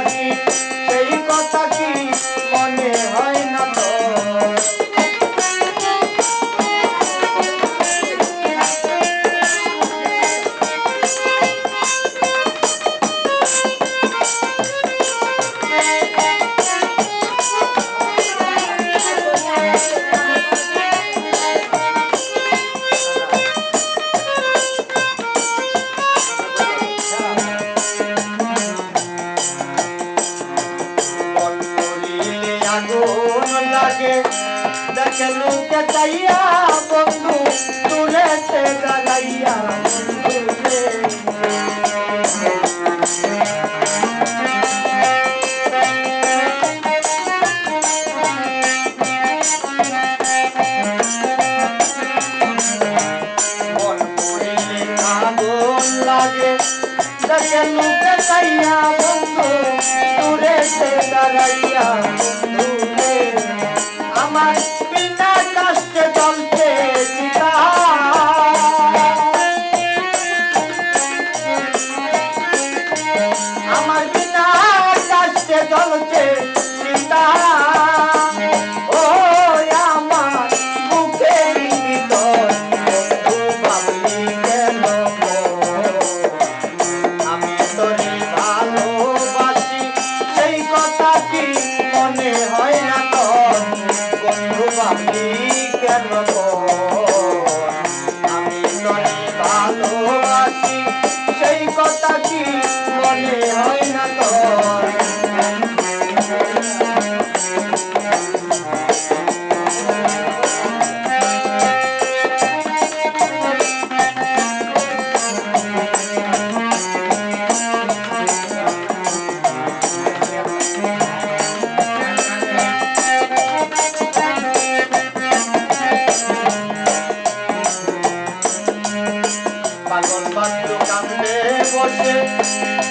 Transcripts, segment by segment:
পারি সেই কথা দেখলু চাইয়া বন্ধু তুলেছে গালাইয়া আমার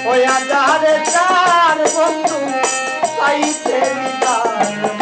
ওয়া তার বন্ধু তাইতে বিদায়।